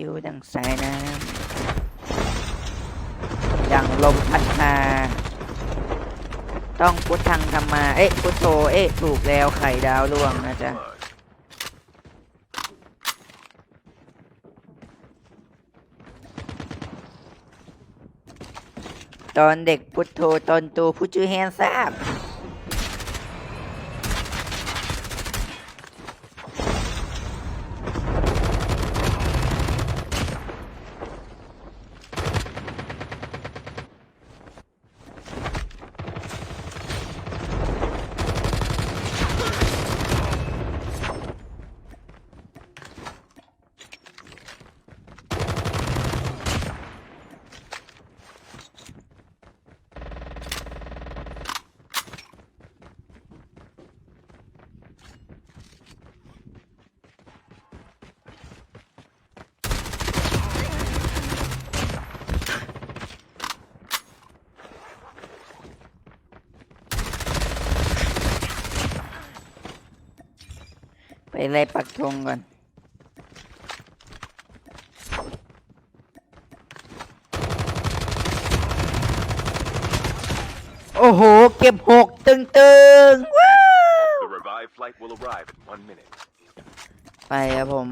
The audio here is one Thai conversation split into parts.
ผิวดังสายน้ำดังลมพัดมา ต้องพุทธังธรรมา เอ๊ะพุทโธเอ๊ะถูกแล้วไข่ดาวล่วงนะจ๊ะตอนเด็กพุทโธตอนโตผู้ชื่อแฮนทราบ ไปไล่ปักธงก่อน โอ้โห เก็บหกตึงตึงๆว้าว The revived flight will arrive in one minute. ไปครับผม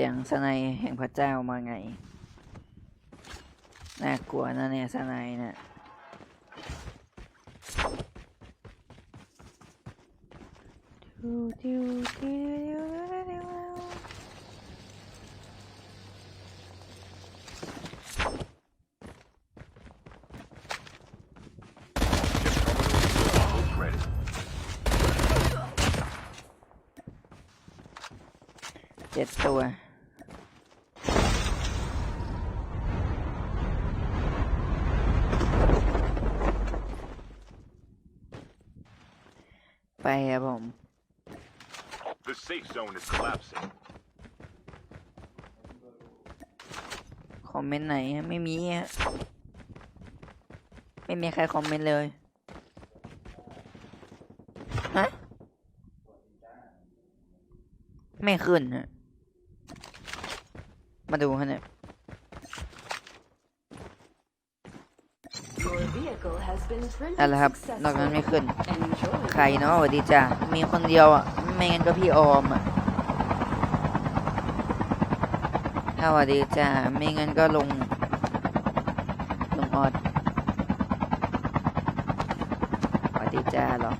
สียงสนายแห่งพระเจ้ามาไง น่ากลัวนะเนี่ยสไนยเนี่ยดูดูดูดูดูดู Almost ready. เจ็ดตัว ไปครับผม The safe zone is collapsing. คอมเมนต์ไหนฮะไม่มีฮะไม่มีใครคอมเมนต์เลยฮะไม่ขึ้นฮะมาดูฮะเนี่ย Your vehicle has been นั่นแหละครับ printed นอกนั้นไม่ขึ้น successfully. Enjoy. ใครเนาะสวัสดีจ้ะมีคนเดียวอะ ไม่งั้นก็พี่ออมอะถ้าสวัสดีจ้ะไม่งั้นก็ลง ลงออดสวัสดีจ้าเหรอ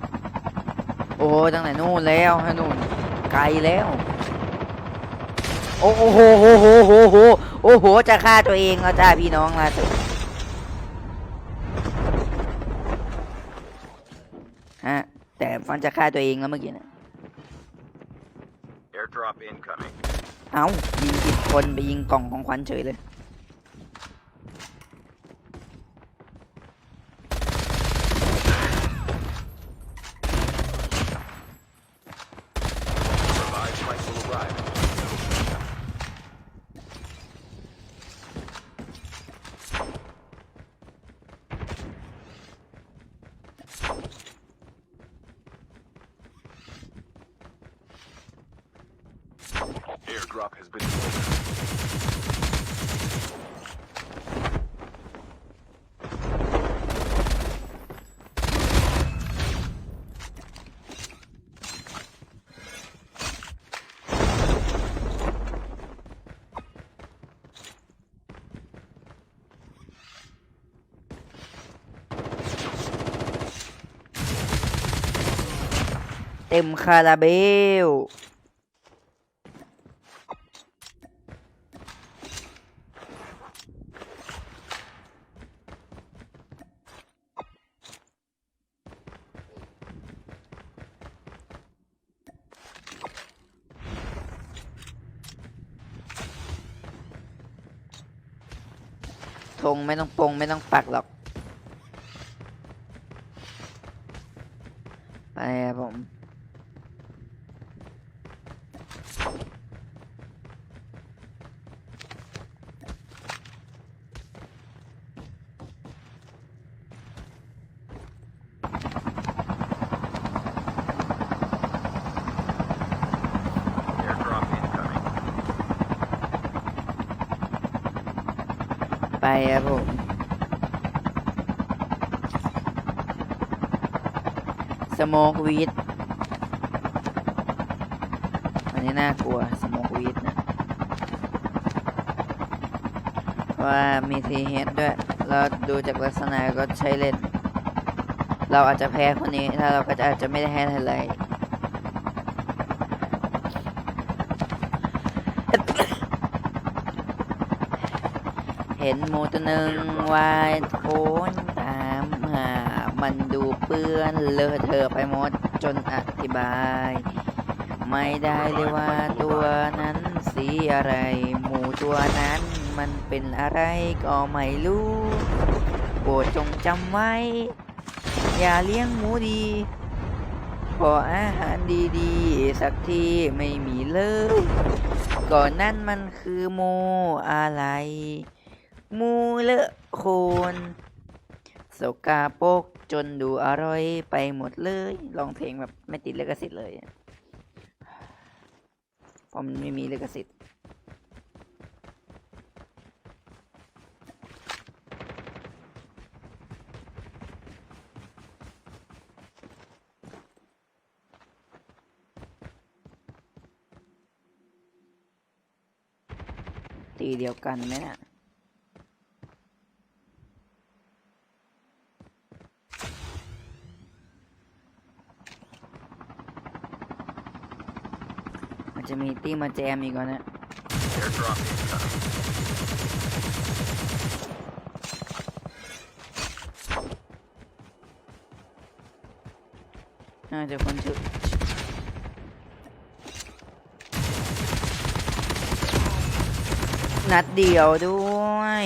โอ้โหตั้งแต่นู่นแล้วฮะนู่น ไกลแล้ว โอ้โหโหโหโหโหโหโอ้โห จะฆ่าตัวเองแล้วจ้าพี่น้องล่ะสุดฮะ แต่ฟัน จะฆ่าตัวเองแล้วเมื่อกี้นะ Airdrop incoming. เอ้ายิงผิดคนไปยิงกล่องของขวัญเฉยเลย Revived flight will arrive. 'Airdrop Airdrop has been delivered. เต็มคาราเบลธงไม่ต้องปงไม่ต้องปักหรอก ไปครับผม ไปครับผมสโมกวีดอันนี้น่ากลัวสโมกวีดนะ ว่ามีทีเฮดด้วย เราดูจากลักษณะก็ใช้เล่น เราอาจจะแพ้คนนี้ ถ้าเราก็จะอาจจะไม่ได้แพ้อะไร ห็นหมูตัวหนึ่งวายโคนตามหามันดูเปื้อนเลอะเทอะไปหมดจนอธิบาย ไม่ได้เลยว่าตัวนั้นสีอะไร หมูตัวนั้นมันเป็นอะไรก็ไม่รู้โปรดจงจำไว้ อย่าเลี้ยงหมูดีขออาหารดีๆ สักทีไม่มีเลย ก่อนนั้นมันคือหมูอะไร มูเลอะโคนสกาโปกจนดูอร่อยไปหมดเลยร้องเพลงแบบไม่ติดลิขสิทธิ์เลยอะเพราะมันไม่มีลิขสิทธิ์ตีเดียวกันไหมเนี่ย จะมีตีมาแจมอีกก่อนนะน่าจะคนชื่อนัดเดียวด้วย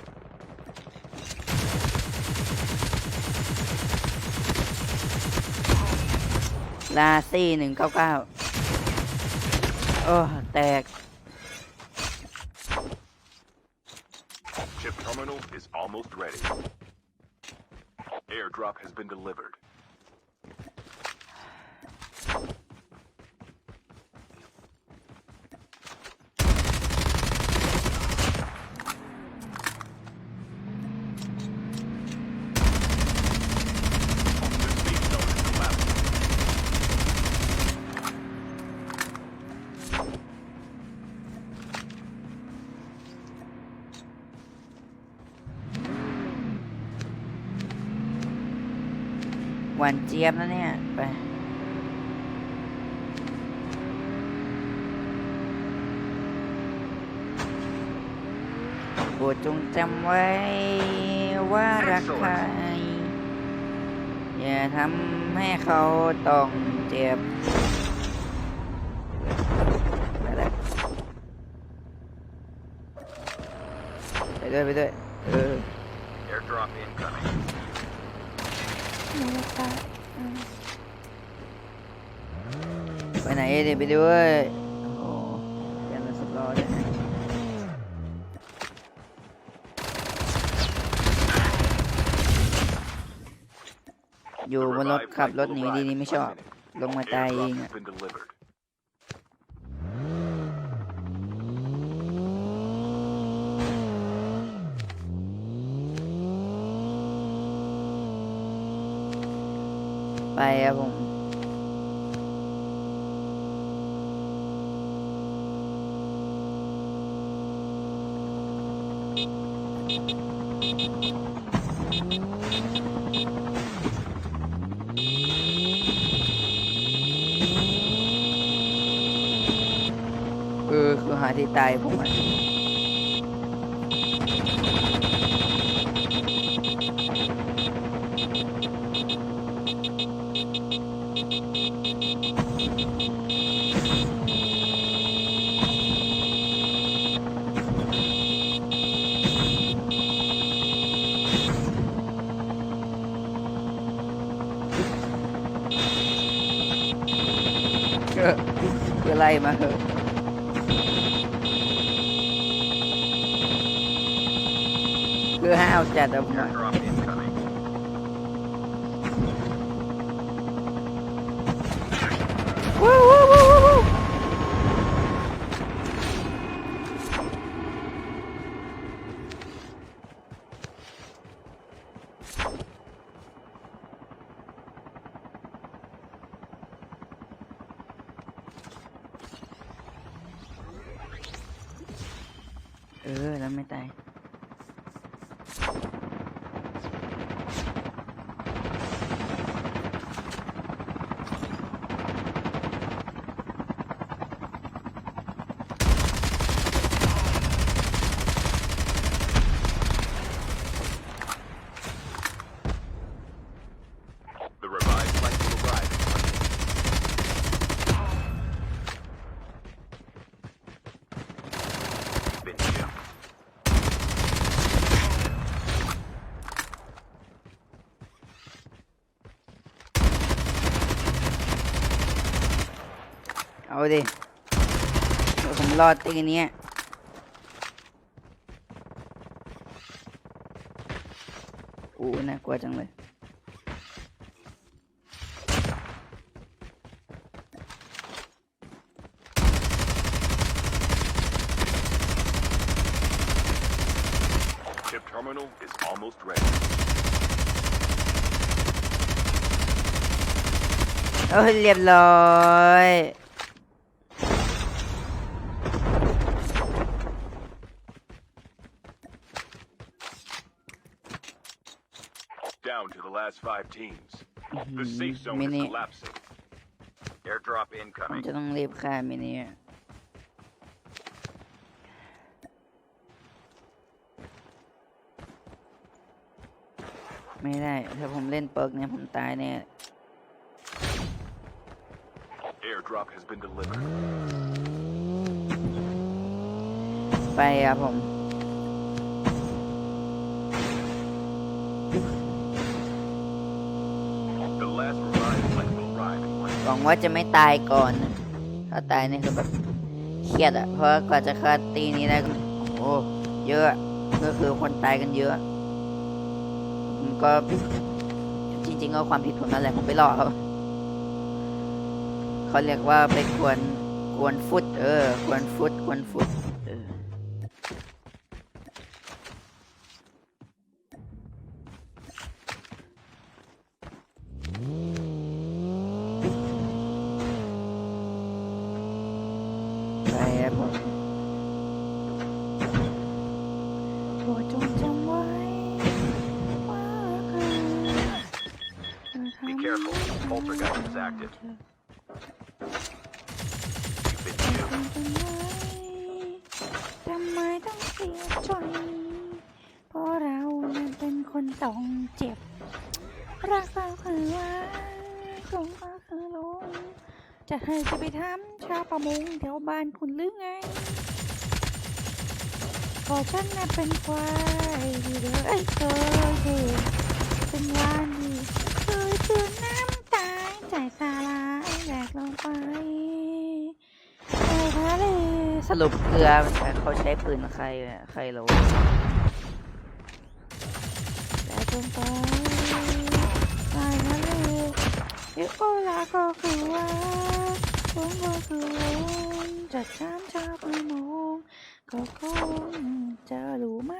ลาซี่หนึ่งเก้าเก้าโอ้แตก Chip terminal is almost ready. Airdrop has been delivered. หวานเจี๊ยบนะเนี่ย ไป โปรดจงจำไว้ว่ารักใคร อย่าทำให้เขาต้องเจ็บไปเลยไปด้วยไปด้วยเออ Airdrop incoming. ไปไหนเดี๋ยวไปด้วยโอ้โหยันรถสิบล้อด้วยนะอยู่บนรถขับรถหนีดี in นี่ไม่ชอบ ลงมาตายเองอะ ไปครับผมคือคือหาที่ตายพวกมัน คืออไล่มาเถอะคือห้าวจัดอะผมอะ Airdrop incoming. ว้าวว้าวว้าวว้าวเอ อ แล้วไม่ตาย The revived flight will arrive in one minute. Been jumped. เอาดิเดี๋ยวผมรอดตีเนี้ยอู้น่ากลัวจังเลย Chip terminal is almost ready. เอ้ยเรียบร้อย last five teams. The safe zone มิ is นิ collapsing. Airdrop ผม incoming. จะต้องรีบฆ่ามินิอะไม่ได้ ถ้าผมเล่นเปิร์กเนี่ยผมตายแน่ Airdrop has been delivered. ไปครับผม วังว่าจะไม่ตายก่อนนะถ้าตายนี่คือแบบเครียดอะเพราะกว่าจะฆ่าตีนี้ได้โอ้เยอะก็คือคนตายกันเยอะผมก็จริง ๆ ก็ความผิดผมนั่นแหละผมไปหลอกเขาเขาเรียกว่าไปกวนกวนฟุต เออกวนฟุตกวนฟุต careful. Poltergeist is active. You've been killed. ทำไมต้องเสียใจเพราะเรานั้นเป็นคนต้องเจ็บ รักเราคือว่าคงก็คือลุงจะให้จะไปทำชาวประมงแถวบ้านคุณหรือไงก็ฉันน่ะเป็นควายที่เด้อเอ้ยเคยเห็นเป็นวานที่เคยเตือนน้ำตายใจสาลายแหลกลงไปสรุปเกลือเขาใช้ปืนใครอะใครรู้แต่จนไปไปทะเลเดี๋ยวก็ลาก็คือว่าผมก็คือวงจัดการชาวประมงก็คงจะรู้ไหม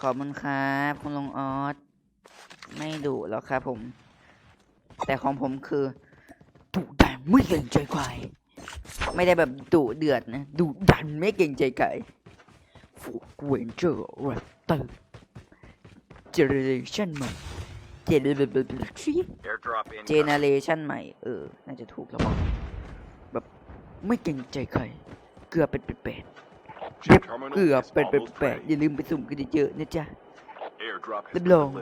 ขอบคุณครับ คุณลุงออส ไม่ดุแล้วครับผม แต่ของผมคือดุดันไม่เกรงใจใครไม่ได้แบบดุเดือดนะดุดันไม่เกรงใจใครฟูกเวนเจอร์แรปเตอร์เจเนเรชันใหม่เจเนเรชัน Airdrop เจ incoming. เนเรชันใหม่เออ น่าจะถูกแล้วมั้งแบบไม่เก่งใจใครเกลือเป็นเป็ดๆเด็บ Chip terminal เกลือ is เป็น almost เป็ดๆ ready. อย่าลืมไปสุ่มกันเยอะๆนะจ๊ะ Airdrop has Live been long.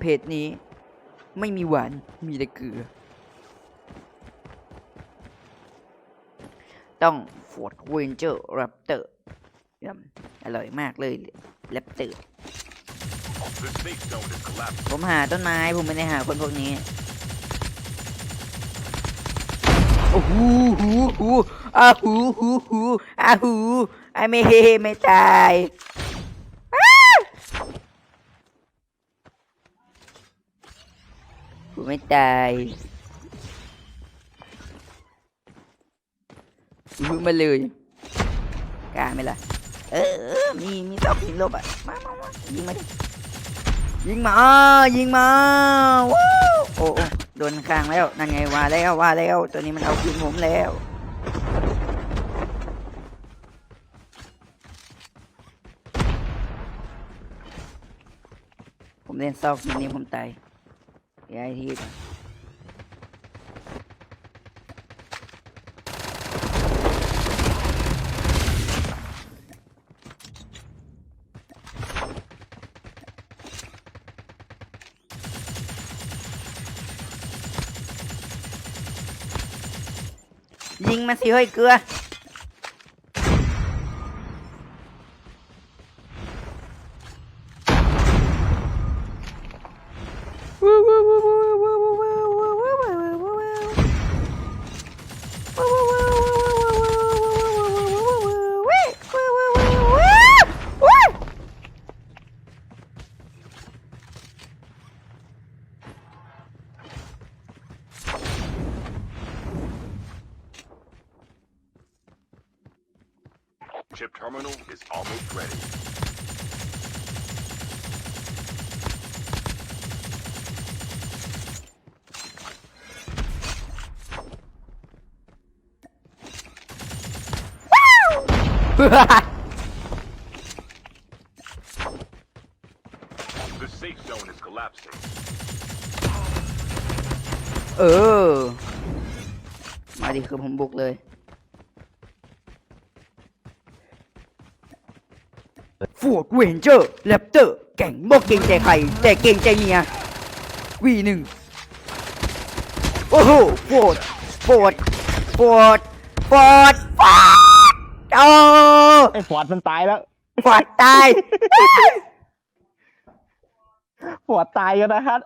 เพจนี้ ไม่มีหวานมีแต่เกลือ ต้องฟอร์ดเวนเจอร์แรปเตอร์อร่อยมากเลยแรปเตอร์ผมหาต้นไม้ ผมไม่ได้หาคนพวกนี้ โอ้โหหูหูอ้าหูหูหูอ้าหูไอไม่เฮไม่ตายอ้า ผมไม่ตายหูมาเลยกล้าไหมล่ะ เออ มีมีตอกมีลบอะ มามามายิงมาดิยิงมา ยิงมาว้าวโอ้โอ้โดนข้างแล้ว นั่นไงว่าแล้วว่าแล้ว ตัวนี้มันเอาคืนผมแล้วผมเล่นซอกทีนี้ผมตาย ย้ายที่ก่อนยิงมาสิเฮ้ยเกลือ terminal is almost ready. The safe zone is collapsing. เออ มาดิคือผมบุกเลย ดเวนเจอร์แรปเตอร์แก่งบอกเก่งใจใคร แต่เก่งใจเมียวีหนึ่งโอ้โหฟอร์ดฟอร์ดฟอร์ดฟอร์ดฟอร์ดโอ้ไอ้ฟอร์ดมันตายแล้วฟอร์ดตายฟอร์ดตายกันนะครับ